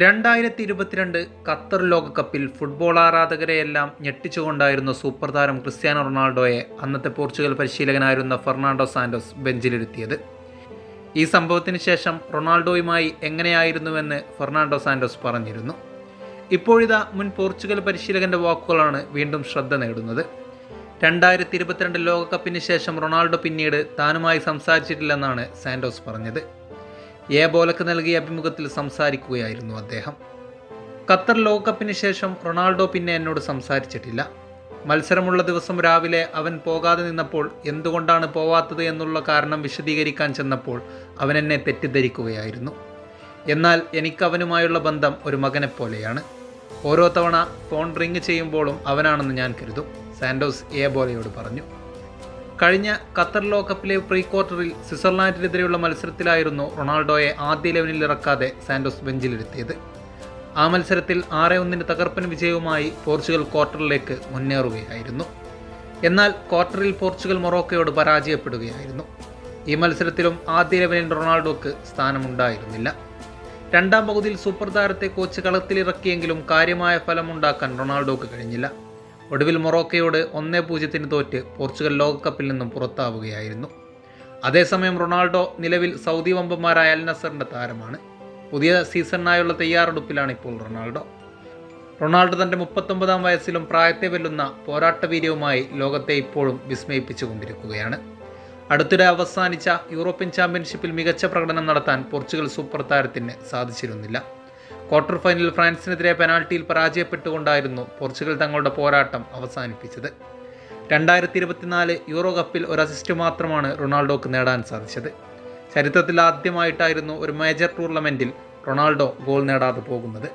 രണ്ടായിരത്തി ഇരുപത്തിരണ്ട് ഖത്തർ ലോകകപ്പിൽ ഫുട്ബോൾ ആരാധകരെയെല്ലാം ഞെട്ടിച്ചുകൊണ്ടായിരുന്നു സൂപ്പർ താരം ക്രിസ്ത്യാനോ റൊണാൾഡോയെ അന്നത്തെ പോർച്ചുഗൽ പരിശീലകനായിരുന്ന ഫെർണാണ്ടോ സാന്റോസ് ബെഞ്ചിലിരുത്തിയത്. ഈ സംഭവത്തിന് ശേഷം റൊണാൾഡോയുമായി എങ്ങനെയായിരുന്നുവെന്ന് ഫെർണാണ്ടോ സാന്റോസ് പറഞ്ഞിരുന്നു. ഇപ്പോഴിതാ മുൻ പോർച്ചുഗൽ പരിശീലകന്റെ വാക്കുകളാണ് വീണ്ടും ശ്രദ്ധ നേടുന്നത്. രണ്ടായിരത്തി ഇരുപത്തിരണ്ട് ലോകകപ്പിന് ശേഷം റൊണാൾഡോ പിന്നീട് താനുമായി സംസാരിച്ചിട്ടില്ലെന്നാണ് സാന്റോസ് പറഞ്ഞത്. എ ബോലക്ക് നൽകിയ അഭിമുഖത്തിൽ സംസാരിക്കുകയായിരുന്നു അദ്ദേഹം. ഖത്തർ ലോകകപ്പിന് ശേഷം റൊണാൾഡോ പിന്നെ എന്നോട് സംസാരിച്ചിട്ടില്ല. മത്സരമുള്ള ദിവസം രാവിലെ അവൻ പോകാതെ നിന്നപ്പോൾ എന്തുകൊണ്ടാണ് പോവാത്തത് എന്നുള്ള കാരണം വിശദീകരിക്കാൻ ചെന്നപ്പോൾ അവൻ എന്നെ തെറ്റിദ്ധരിക്കുകയായിരുന്നു. എന്നാൽ എനിക്ക് അവനുമായുള്ള ബന്ധം ഒരു മകനെപ്പോലെയാണ്. ഓരോ തവണ ഫോൺ റിങ് ചെയ്യുമ്പോഴും അവനാണെന്ന് ഞാൻ കരുതും സാൻഡോസ് എ ബോലയോട് പറഞ്ഞു. കഴിഞ്ഞ ഖത്തർ ലോകകപ്പിലെ പ്രീ ക്വാർട്ടറിൽ സ്വിറ്റ്സർലാൻഡിനെതിരെയുള്ള മത്സരത്തിലായിരുന്നു റൊണാൾഡോയെ ആദ്യ ലെവനിൽ ഇറക്കാതെ സാന്റോസ് ബെഞ്ചിലിരുത്തിയത്. ആ മത്സരത്തിൽ ആറ് ഒന്നിന് തകർപ്പൻ വിജയവുമായി പോർച്ചുഗൽ ക്വാർട്ടറിലേക്ക് മുന്നേറുകയായിരുന്നു. എന്നാൽ ക്വാർട്ടറിൽ പോർച്ചുഗൽ മൊറോക്കയോട് പരാജയപ്പെടുകയായിരുന്നു. ഈ മത്സരത്തിലും ആദ്യ ലെവലിൽ റൊണാൾഡോക്ക് സ്ഥാനമുണ്ടായിരുന്നില്ല. രണ്ടാം പകുതിയിൽ സൂപ്പർ താരത്തെ കോച്ച് കളത്തിലിറക്കിയെങ്കിലും കാര്യമായ ഫലമുണ്ടാക്കാൻ റൊണാൾഡോക്ക് കഴിഞ്ഞില്ല. ഒടുവിൽ മൊറോക്കയോട് ഒന്നേ പൂജ്യത്തിന് തോറ്റ് പോർച്ചുഗൽ ലോകകപ്പിൽ നിന്നും പുറത്താവുകയായിരുന്നു. അതേസമയം റൊണാൾഡോ നിലവിൽ സൗദി വമ്പന്മാരായ അൽ നസറിന്റെ താരമാണ്. പുതിയ സീസണിനായുള്ള തയ്യാറെടുപ്പിലാണ് ഇപ്പോൾ റൊണാൾഡോ. റൊണാൾഡോ തന്റെ മുപ്പത്തൊമ്പതാം വയസ്സിലും പ്രായത്തെ വെല്ലുന്ന പോരാട്ടവീര്യവുമായി ലോകത്തെ ഇപ്പോഴും വിസ്മയിപ്പിച്ചുകൊണ്ടിരിക്കുകയാണ്. അടുത്തിടെ അവസാനിച്ച യൂറോപ്യൻ ചാമ്പ്യൻഷിപ്പിൽ മികച്ച പ്രകടനം നടത്താൻ പോർച്ചുഗൽ സൂപ്പർ താരത്തിന് സാധിച്ചിരുന്നില്ല. ക്വാർട്ടർ ഫൈനലിൽ ഫ്രാൻസിനെതിരെ പെനാൽറ്റിയിൽ പരാജയപ്പെട്ടുകൊണ്ടായിരുന്നു പോർച്ചുഗൽ തങ്ങളുടെ പോരാട്ടം അവസാനിപ്പിച്ചത്. രണ്ടായിരത്തി ഇരുപത്തിനാല് യൂറോ കപ്പിൽ ഒരു അസിസ്റ്റ് മാത്രമാണ് റൊണാൾഡോക്ക് നേടാൻ സാധിച്ചത്. ചരിത്രത്തിൽ ആദ്യമായിട്ടായിരുന്നു ഒരു മേജർ ടൂർണമെന്റിൽ റൊണാൾഡോ ഗോൾ നേടാതെ പോകുന്നത്.